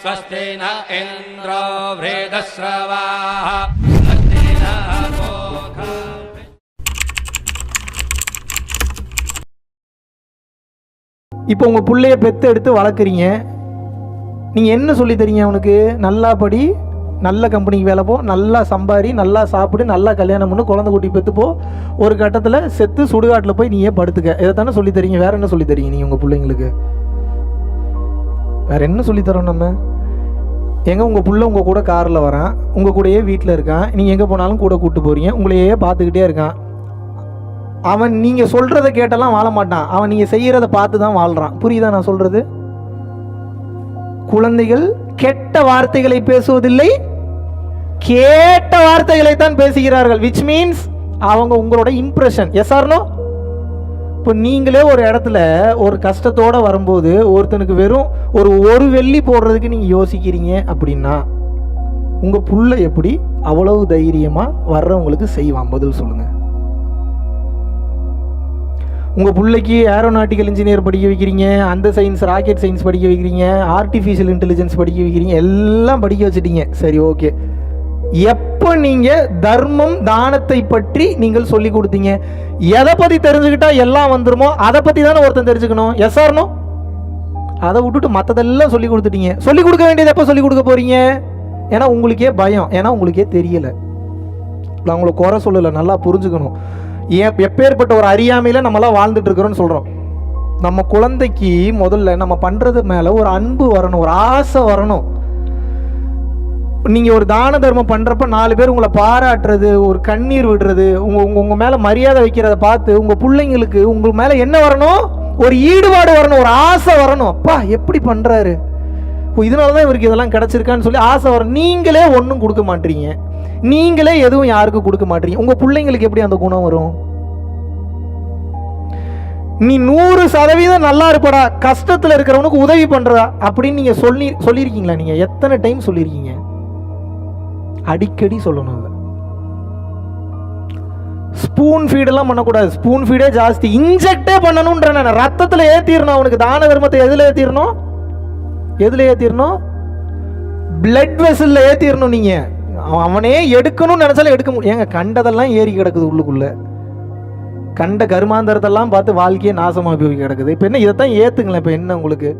स्वस्ति न इन्द्रो वृदस्रवाः स्वस्ति नः पूषा இப்போ உங்கள் பிள்ளைய பெத்து எடுத்து வளர்க்குறீங்க நீங்கள் என்ன சொல்லி தரீங்க அவனுக்கு நல்லா படி நல்ல கம்பெனிக்கு வேலை போ நல்லா சம்பாரி நல்லா சாப்பிடு நல்லா கல்யாணம் பண்ணு குழந்தை குட்டி பெத்து போ ஒரு கட்டத்தில் செத்து சுடுகாட்டில் போய் நீயே படுத்துக்க இதை தானே சொல்லி தரீங்க வேற என்ன சொல்லி தரீங்க நீங்கள் உங்கள் பிள்ளைங்களுக்கு வேற என்ன சொல்லி தரோம் நம்ம எங்கே உங்கள் புள்ள உங்கள் கூட காரில் வரான். உங்கள் கூடயே வீட்டில் இருக்கான். நீங்கள் எங்கே போனாலும் கூட கூப்பிட்டு போகிறீங்க உங்களையே பார்த்துக்கிட்டே இருக்கான். அவன் நீங்கள் சொல்கிறத கேட்டெல்லாம் வாழ மாட்டான். அவன் நீங்கள் செய்கிறத பார்த்து தான் வாழ்கிறான் புரியுதா நான் சொல்கிறது குழந்தைகள் கெட்ட வார்த்தைகளை பேசுவதில்லை. கேட்ட வார்த்தைகளை தான் பேசுகிறார்கள். விச் மீன்ஸ் அவங்க உங்களோட இம்ப்ரெஷன் எஸ் ஆர்னோ இப்போ நீங்களே ஒரு இடத்துல ஒரு கஷ்டத்தோடு வரும்போது ஒருத்தனுக்கு வெறும் ஒரு ஒரு வெள்ளி போடுறதுக்கு நீங்கள் யோசிக்கிறீங்க அப்படின்னா உங்கள் புள்ள எப்படி அவ்வளவு தைரியமாக வர்றவங்களுக்கு செய்வான்? பதில் சொல்லுங்கள் உங்கள் பிள்ளைக்கு ஏரோநாட்டிக்கல் இன்ஜினியர் படிக்க வைக்கிறீங்க அந்த சயின்ஸ் ராக்கெட் சயின்ஸ் படிக்க வைக்கிறீங்க ஆர்டிஃபிஷியல் இன்டெலிஜென்ஸ் படிக்க வைக்கிறீங்க எல்லாம் படிக்க வச்சுட்டீங்க. சரி ஓகே எப்போ நீங்கள் தர்மம் தானத்தை பற்றி நீங்கள் சொல்லி கொடுத்தீங்க? எதை பற்றி தெரிஞ்சுக்கிட்டா எல்லாம் வந்துருமோ? அதை பற்றி தானே ஒருத்தன் தெரிஞ்சுக்கணும். எஸ் ஆர்னோ அதை விட்டுட்டு மற்றதெல்லாம் சொல்லி கொடுத்துட்டீங்க. சொல்லி கொடுக்க வேண்டியது எப்போ சொல்லி கொடுக்க போகிறீங்க ஏன்னா உங்களுக்கே பயம். ஏன்னா உங்களுக்கே தெரியலை. நான் உங்களை குறை சொல்லலை. நல்லா புரிஞ்சுக்கணும். ஏன் எப்பேற்பட்ட ஒரு அறியாமையில் நம்மளாம் வாழ்ந்துட்டு இருக்கிறோன்னு சொல்கிறோம் நம்ம குழந்தைக்கு முதல்ல நம்ம பண்ணுறது மேலே ஒரு அன்பு வரணும். ஒரு ஆசை வரணும். நீங்கள் ஒரு தான தர்மம் பண்ணுறப்ப நாலு பேர் உங்களை பாராட்டுறது ஒரு கண்ணீர் விடுறது உங்கள் உங்கள் உங்கள் மேலே மரியாதை வைக்கிறத பார்த்து உங்கள் பிள்ளைங்களுக்கு உங்கள் மேலே என்ன வரணும்? ஒரு ஈடுபாடு வரணும் ஒரு ஆசை வரணும். அப்பா எப்படி பண்ணுறாரு ஓ இதனால தான் இவருக்கு இதெல்லாம் கிடச்சிருக்கான்னு சொல்லி ஆசை வரும் நீங்களே ஒன்றும் கொடுக்க மாட்டீங்க. நீங்களே எதுவும் யாருக்கும் கொடுக்க மாட்டீங்க. உங்கள் பிள்ளைங்களுக்கு எப்படி அந்த குணம் வரும்? நீ நூறு சதவீதம் நல்லா இருப்படா. கஷ்டத்தில் இருக்கிறவனுக்கு உதவி பண்ணுறா அப்படின்னு நீங்கள் சொல்லி சொல்லியிருக்கீங்களா நீங்கள் எத்தனை டைம் சொல்லியிருக்கீங்க? அடிக்கடி சொல்லணும் அதை. ஸ்பூன் ஃபீடெல்லாம் பண்ணக்கூடாது. ஸ்பூன் ஃபீடே ஜாஸ்தி. இன்ஜெக்டே பண்ணணுன்ற நான். ரத்தத்தில் ஏற்றிடணும் அவனுக்கு. தான தர்மத்தை எதில் ஏற்றிடணும் எதில் ஏற்றிடணும் பிளட் வெசலில் ஏற்றிடணும் நீங்கள் அவனே எடுக்கணும்னு நினச்சாலும் எடுக்க முடியும். ஏங்க கண்டதெல்லாம் ஏறி கிடக்குது உள்ளுக்குள்ளே. கண்ட கருமாந்தரத்தெல்லாம் பார்த்து வாழ்க்கையே நாசமாக போய் கிடக்குது. இப்போ என்ன இதைத்தான் ஏற்றுங்களேன் இப்போ என்ன உங்களுக்கு?